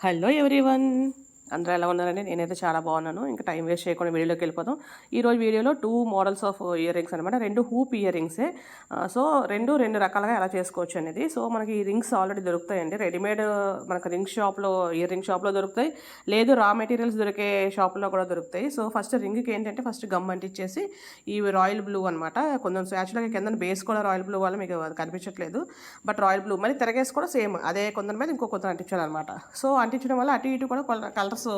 Hello everyone అందరూ ఎలా ఉన్నారని నేనైతే చాలా బాగున్నాను. ఇంకా టైం వేస్ట్ చేయకుండా వీడియోలోకి వెళ్ళిపోతాం ఈరోజు వీడియోలో two models of ear rings అనమాట రెండు హూప్ ఇయర్ రింగ్సే సో రెండు రెండు రకాలుగా ఎలా చేసుకోవచ్చు అనేది. సో మనకి ఈ రింగ్స్ ఆల్రెడీ దొరుకుతాయండి. రెడీమేడ్ మనకు రింగ్ షాప్లో ఇయర్ రింగ్ షాప్లో దొరుకుతాయి. లేదు రా మెటీరియల్స్ దొరికే షాప్లో కూడా దొరుకుతాయి. సో ఫస్ట్ రింగ్కి ఏంటంటే ఫస్ట్ గమ్ అంటించేసి ఈ రాయల్ బ్లూ అనమాట కొంచెం యాక్చువల్గా కింద బేస్ కూడా రాయల్ బ్లూ వల్ల మీకు కనిపించట్లేదు. బట్ రాయల్ బ్లూ మరి తిరగేసి కూడా సేమ్ అదే కొందరి మీద ఇంకో కొంత అంటించాలన్నమాట సో అంటించడం వల్ల అటు ఇటు కూడా కలర్ కలర్స్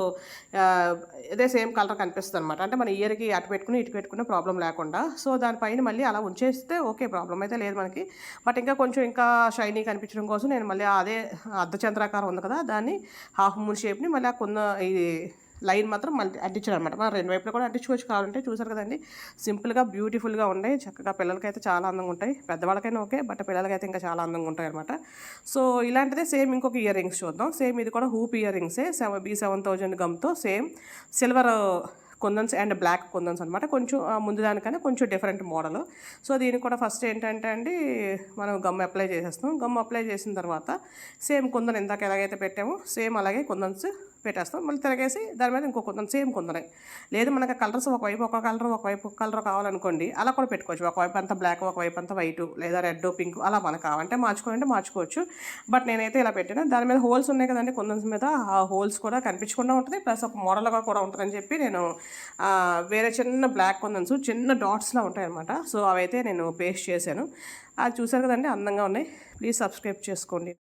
ఇదే సేమ్ కలర్ కనిపిస్తుంది అనమాట అంటే మన ఇయర్కి అటు పెట్టుకుని ఇటు పెట్టుకునే ప్రాబ్లం లేకుండా. సో దానిపైన మళ్ళీ అలా ఉంచేస్తే ఓకే ప్రాబ్లం అయితే లేదు మనకి. బట్ ఇంకా కొంచెం ఇంకా షైనీ కనిపించడం కోసం నేను మళ్ళీ అదే అర్ధచంద్రాకారం ఉంది కదా దాన్ని హాఫ్ మూన్ షేప్ని మళ్ళీ ఆ కొన్న ఇది లైన్ మాత్రం మళ్ళీ అంటించారు అనమాట మనం రెండు వైపులు కూడా అంటించుకోవచ్చు కావాలంటే చూసారు కదండి. సింపుల్గా బ్యూటిఫుల్గా ఉన్నాయి చక్కగా పిల్లలకైతే చాలా అందంగా ఉంటాయి. పెద్దవాళ్ళకైనా ఓకే బట్ పిల్లలకైతే ఇంకా చాలా అందంగా ఉంటాయి అనమాట సో ఇలాంటిదే సేమ్ ఇంకొక ఇయర్ రింగ్స్ చూద్దాం. సేమ్ ఇది కూడా హూప్ ఇయర్ రింగ్సే. Seven B seven thousand గమ్తో same silver kundans and black kundans అనమాట కొంచెం ముందు దానికన్నా కొంచెం డిఫరెంట్ మోడల్. సో దీనికి కూడా ఫస్ట్ ఏంటంటే అండి మనం గమ్ అప్లై చేసేస్తాం. గమ్ అప్లై చేసిన తర్వాత సేమ్ కొందన్ ఇందాక ఎలాగైతే పెట్టామో సేమ్ అలాగే కొందన్స్ పెట్టేస్తాం. మళ్ళీ తిరగేసి దాని మీద ఇంకో కొంత సేమ్ కొందరే. లేదు మనకి కలర్స్ ఒకవైపు ఒక కలర్ ఒకవైపు ఒక కలర్ కావాలనుకోండి అలా కూడా పెట్టుకోవచ్చు. ఒకవైపు అంతా బ్లాక్ ఒకవైపు అంతా వైట్ లేదా రెడ్ పింక్ అలా మనకు కావాలంటే మార్చుకోవాలంటే మార్చుకోవచ్చు. బట్ నేనైతే ఇలా పెట్టాను దాని మీద హోల్స్ ఉన్నాయి కదండి కొందరి మీద ఆ హోల్స్ కూడా కనిపించకుండా ఉంటుంది. ప్లస్ ఒక మోడల్గా కూడా ఉంటుందని చెప్పి నేను వేరే చిన్న బ్లాక్ కొందన్స్ చిన్న డాట్స్లా ఉంటాయి అనమాట సో అవైతే నేను పేస్ట్ చేశాను. అది చూశారు కదండి అందంగా ఉన్నాయి. ప్లీజ్ సబ్స్క్రైబ్ చేసుకోండి.